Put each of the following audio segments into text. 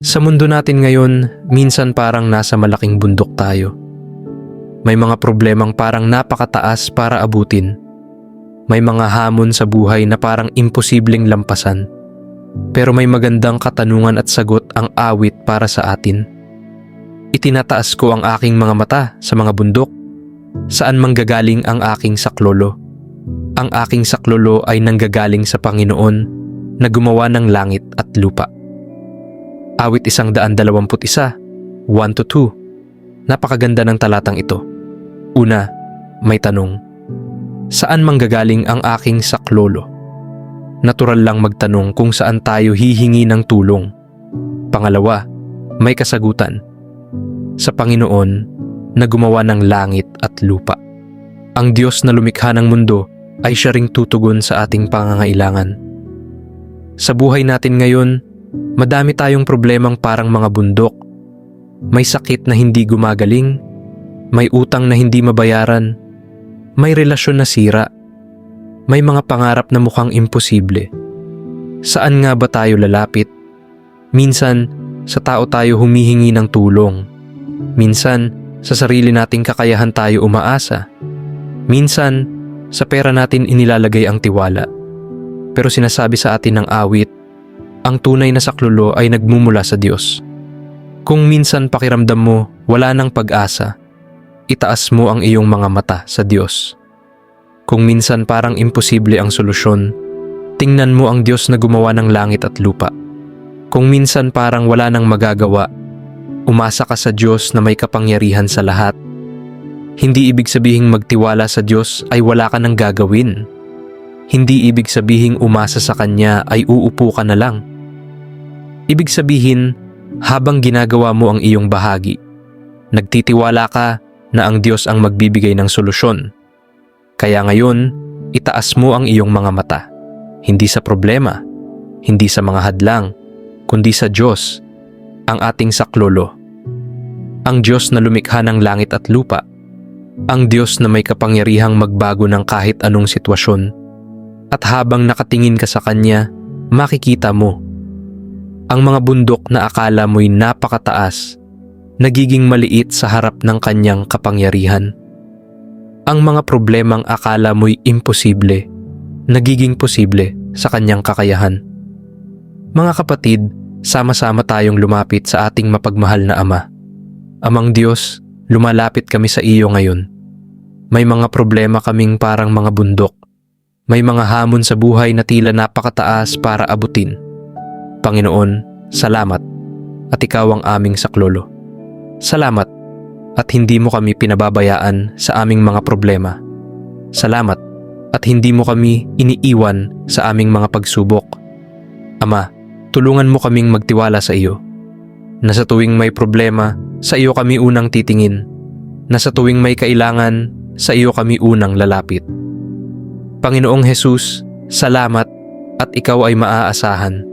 Sa mundo natin ngayon, minsan parang nasa malaking bundok tayo. May mga problemang parang napakataas para abutin. May mga hamon sa buhay na parang imposibleng lampasan. Pero may magandang katanungan at sagot ang awit para sa atin. Itinataas ko ang aking mga mata sa mga bundok. Saan manggagaling ang aking saklolo? Ang aking saklolo ay nanggagaling sa Panginoon na gumawa ng langit at lupa. Awit isang daan dalawamput isa, 1 to 2. Napakaganda ng talatang ito. Una, may tanong. Saan manggagaling ang aking saklolo? Natural lang magtanong kung saan tayo hihingi ng tulong. Pangalawa, may kasagutan. Sa Panginoon na gumawa ng langit at lupa. Ang Diyos na lumikha ng mundo ay siya ring tutugon sa ating pangangailangan. Sa buhay natin ngayon, madami tayong problemang parang mga bundok. May sakit na hindi gumagaling, may utang na hindi mabayaran, may relasyon na sira, may mga pangarap na mukhang imposible. Saan nga ba tayo lalapit? Minsan, sa tao tayo humihingi ng tulong. Minsan, sa sarili nating kakayahan tayo umaasa. Minsan, sa pera natin inilalagay ang tiwala. Pero sinasabi sa atin ng awit, ang tunay na saklolo ay nagmumula sa Diyos. Kung minsan pakiramdam mo wala ng pag-asa, itaas mo ang iyong mga mata sa Diyos. Kung minsan parang imposible ang solusyon, tingnan mo ang Diyos na gumawa ng langit at lupa. Kung minsan parang wala nang magagawa, umasa ka sa Diyos na may kapangyarihan sa lahat. Hindi ibig sabihing magtiwala sa Diyos ay wala ka nang gagawin. Hindi ibig sabihing umasa sa Kanya ay uupo ka na lang. Ibig sabihin, habang ginagawa mo ang iyong bahagi, nagtitiwala ka na ang Diyos ang magbibigay ng solusyon. Kaya ngayon, itaas mo ang iyong mga mata, hindi sa problema, hindi sa mga hadlang, kundi sa Diyos, ang ating saklolo. Ang Diyos na lumikha ng langit at lupa, ang Diyos na may kapangyarihang magbago ng kahit anong sitwasyon. At habang nakatingin ka sa Kanya, makikita mo. Ang mga bundok na akala mo'y napakataas, nagiging maliit sa harap ng Kanyang kapangyarihan. Ang mga problemang akala mo'y imposible, nagiging posible sa Kanyang kakayahan. Mga kapatid, sama-sama tayong lumapit sa ating mapagmahal na Ama. Amang Diyos, lumalapit kami sa iyo ngayon. May mga problema kaming parang mga bundok. May mga hamon sa buhay na tila napakataas para abutin. Panginoon, salamat at ikaw ang aming saklolo. Salamat at hindi mo kami pinababayaan sa aming mga problema. Salamat at hindi mo kami iniiwan sa aming mga pagsubok. Ama, tulungan mo kaming magtiwala sa iyo. Na sa tuwing may problema, sa iyo kami unang titingin. Na sa tuwing may kailangan, sa iyo kami unang lalapit. Panginoong Hesus, salamat at ikaw ay maaasahan.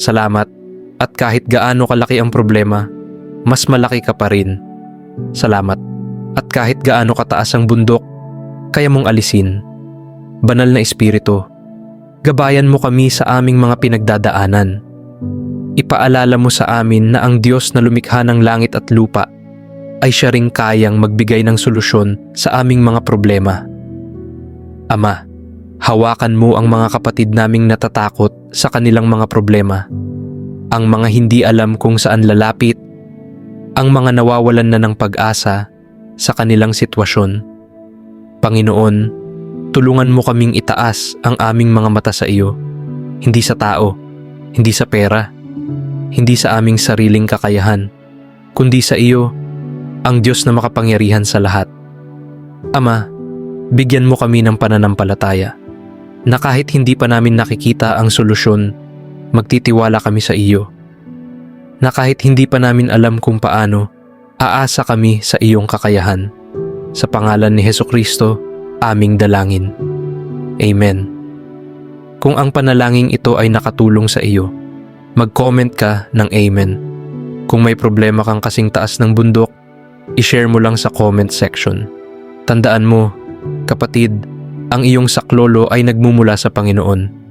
Salamat at kahit gaano kalaki ang problema, mas malaki ka pa rin. Salamat at kahit gaano kataas ang bundok, kaya mong alisin. Banal na Espiritu, gabayan mo kami sa aming mga pinagdadaanan. Ipaalala mo sa amin na ang Diyos na lumikha ng langit at lupa ay siya ring kayang magbigay ng solusyon sa aming mga problema. Ama, hawakan mo ang mga kapatid naming natatakot sa kanilang mga problema. Ang mga hindi alam kung saan lalapit, ang mga nawawalan na ng pag-asa sa kanilang sitwasyon. Panginoon, tulungan mo kaming itaas ang aming mga mata sa iyo, hindi sa tao, hindi sa pera, hindi sa aming sariling kakayahan, kundi sa iyo, ang Diyos na makapangyarihan sa lahat. Ama, bigyan mo kami ng pananampalataya na kahit hindi pa namin nakikita ang solusyon, magtitiwala kami sa iyo. Na kahit hindi pa namin alam kung paano, aasa kami sa iyong kakayahan. Sa pangalan ni Heso Kristo, aming dalangin. Amen. Kung ang panalangin ito ay nakatulong sa iyo, mag-comment ka ng Amen. Kung may problema kang kasing taas ng bundok, i-share mo lang sa comment section. Tandaan mo, kapatid, ang iyong saklolo ay nagmumula sa Panginoon